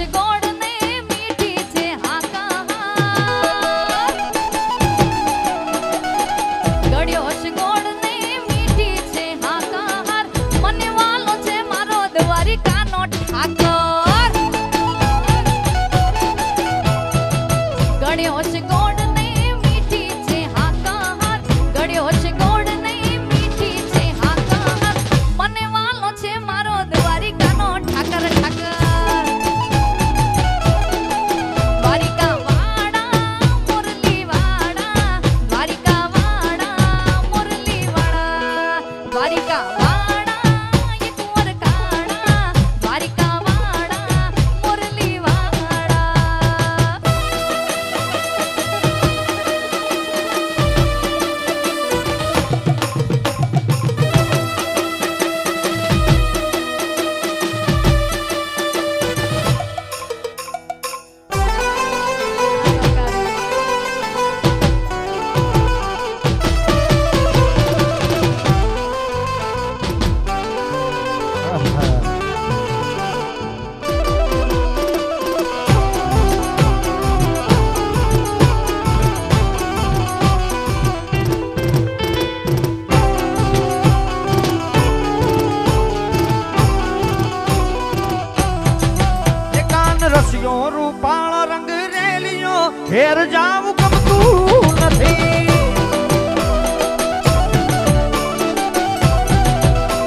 chegou. じ。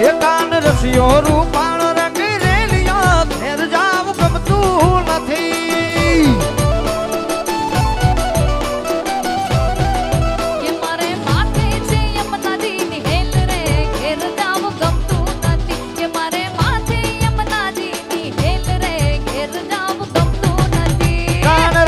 એ કાન રસિયો રૂપાળ રંગી રેલિયા ઘેર જાવ ગમતું નથી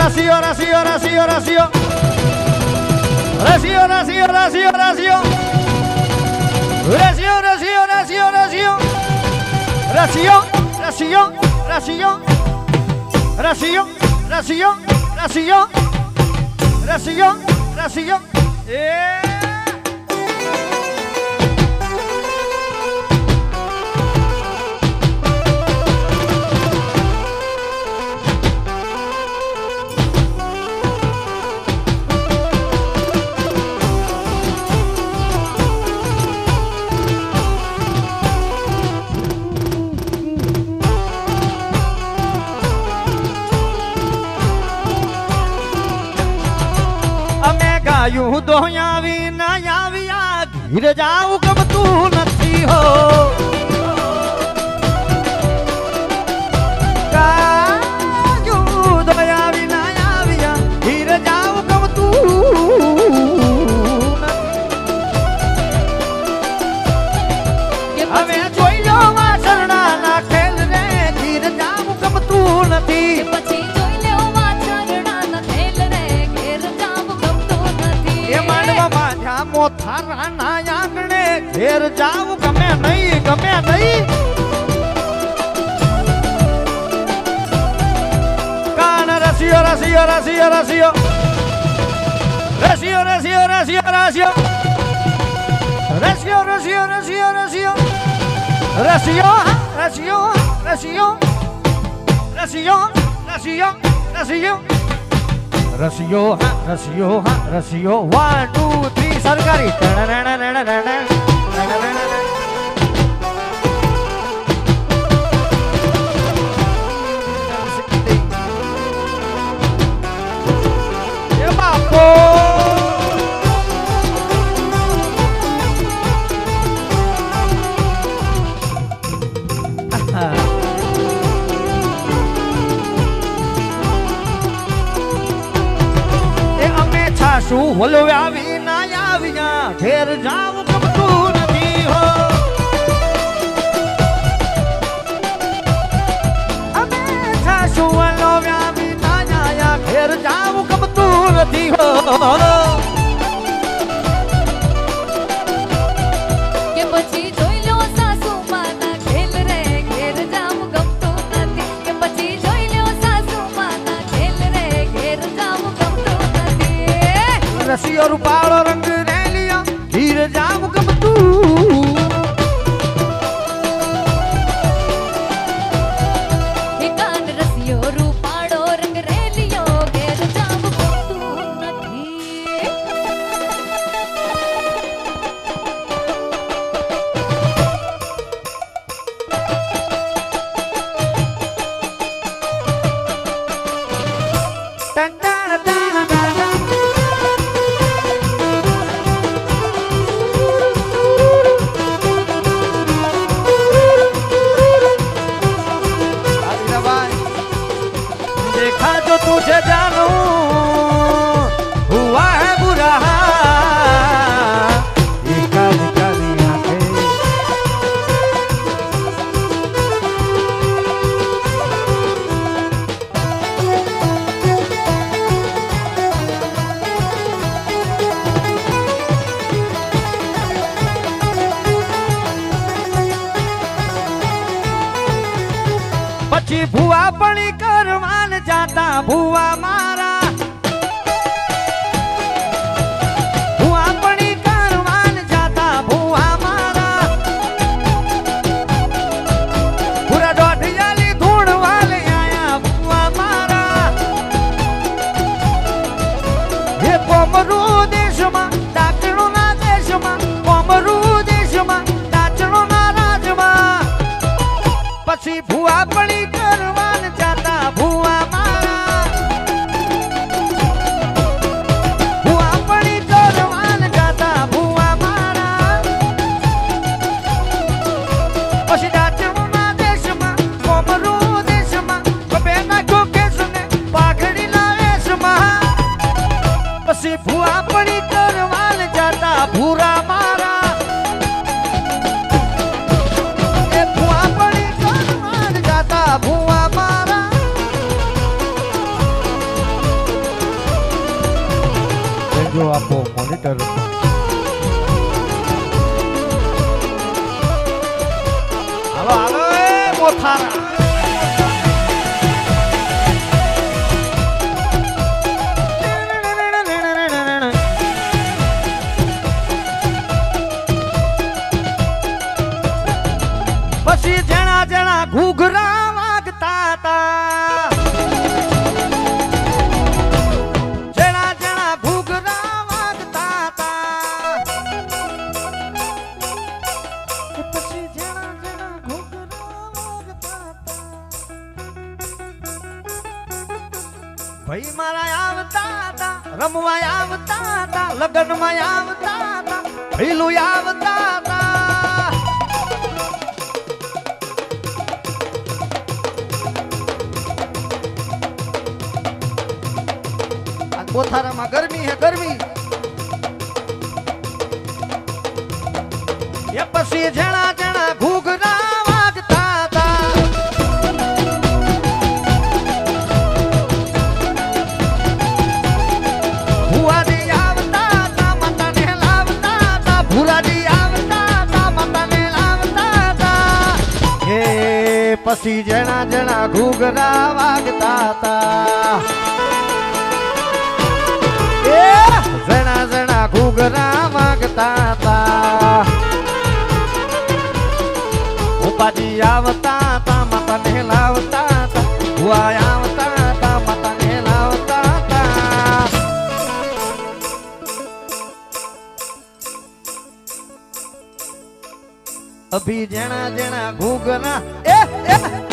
Racío, racío, racío, racío. Racío, racío, racío, racío. Racío, racío, oración, oración. Oración, oración, oración. Oración, oración, oración. Oración, oración. ગાયું દોયા વિના આવ્યા ઘીર જાવું ગમતું નથી હો. બાંધ્યા મોથારા ના આંગણે ઘેર જાવ, ગમે નહીં ગમે નહીં. કાન રસિયો રસિયો રસિયો. રસિયો રસિયો રસિયો રસિયો. રસિયો રસિયો રસિયો રસિયો. રસિયો રસિયો રસિયો. રસિયો રસિયો રસિયો રસિયો. રસિયો હા રસિયો હા રસિયો વન ટુ થ્રી સરકારી બોલો આવી ના આવ્યા ઘેર જાવ quero. જો આપો મોનિટર પછી જણા જણા ઘૂઘરા ભાઈ મારા આવતા હતા, રમવા આવતા હતા, લગ્નમાં આવતા હતા ભૈલું આવતા હતા. કોથારામાં ગરમી હે ગરમી. એ પછી જણા જણા ઘૂઘરા પછી જણા જણા ઘૂઘરા વાગતા હતા જણા જણા ઘૂઘરા વાગતા હતા ઉપાજી આવતા હતા માતાને લાવતા હતા ભુઆ આવતા હતા માતાને લાવતા હતા અભી જણા જણા ઘૂઘરા Yeah.